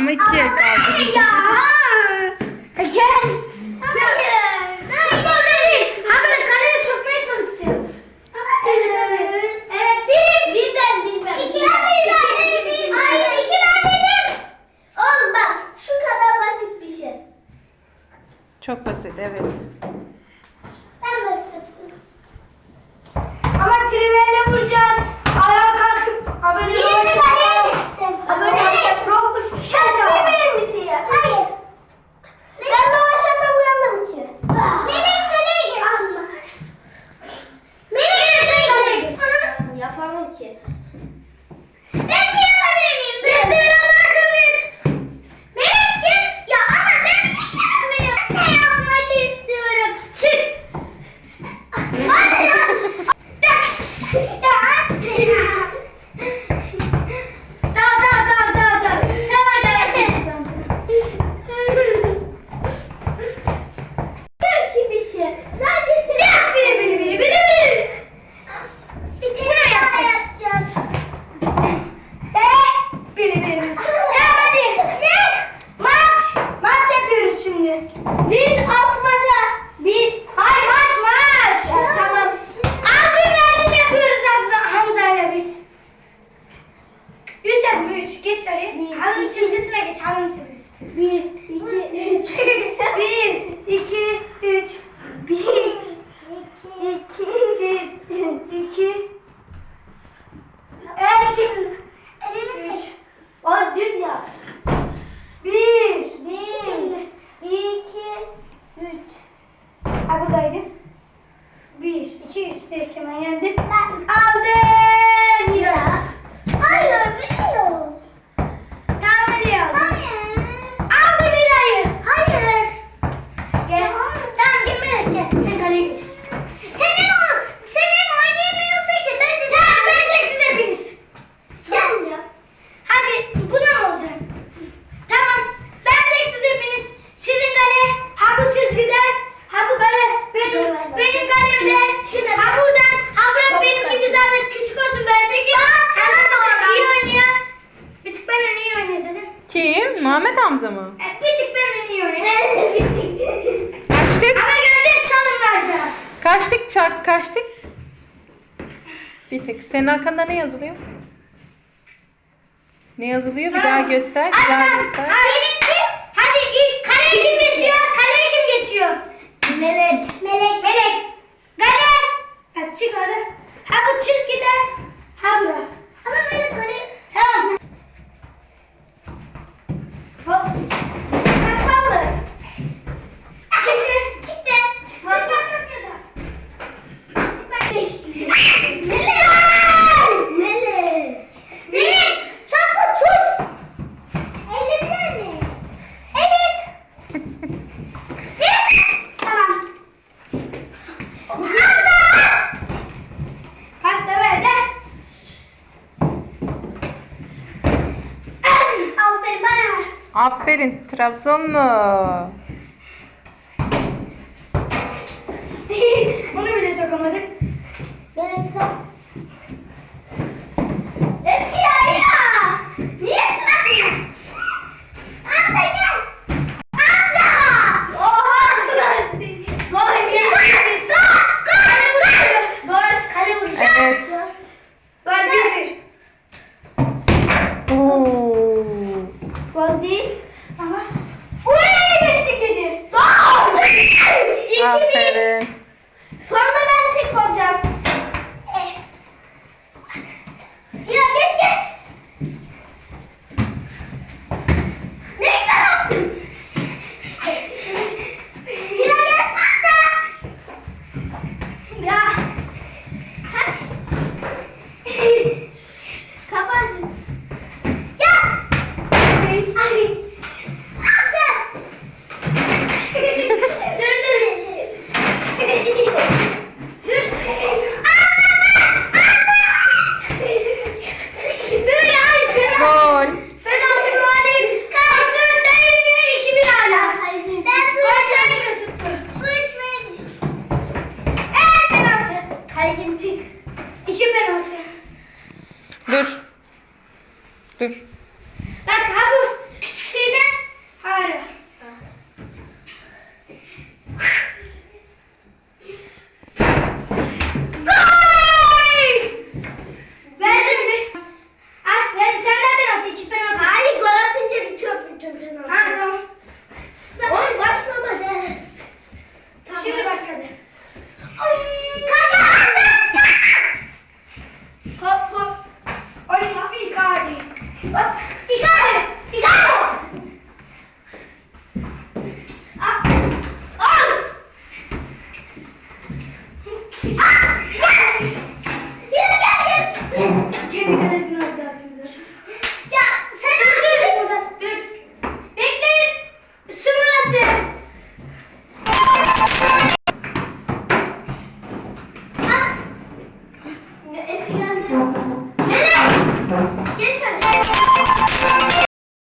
Ama ikiye kaldı. Ya. Gel. Hayır. Hayır. Haber kaleye sokmaya çalışacağız. Evet. Evet. Bir bir ben bir ben. İki ben iki ben. Oğlum bak şu kadar basit bir. Şey. Çok basit evet. çizgisine geç. Annenin çizgisi. Bir, iki, üç. bir, iki, üç. Bir. Hadi bu da ne olacak? Tamam. Ben de siz hepiniz sizin kale ha bu çizgide ha bu kale benim benim kalemde şuna ha buradan ha bırak benim gibi zahmet küçük olsun bence ki. Tamam mı? İyi oynuyor. Bir tık ben en iyi oynuyor zaten. Kim? Muhammed Hamza mı? E, bir tık ben iyi oynuyor. Kaçtık. Ama göreceğiz çalımlarda. Kaçtık çark kaçtık. Bir tek. Senin arkanda ne yazılıyor? Ne yazılıyor? Bir daha göster. Bir daha göster. Benimki. Hadi ilk kaleye kim geçiyor? Kaleye kim geçiyor? Melek. Melek. Melek. Gale. Bak çık orada. Ha bu çizgide Aferin Trabzonlu. Bunu bile sokamadık. Ben Ben tek olacağım. Eh. Ya geç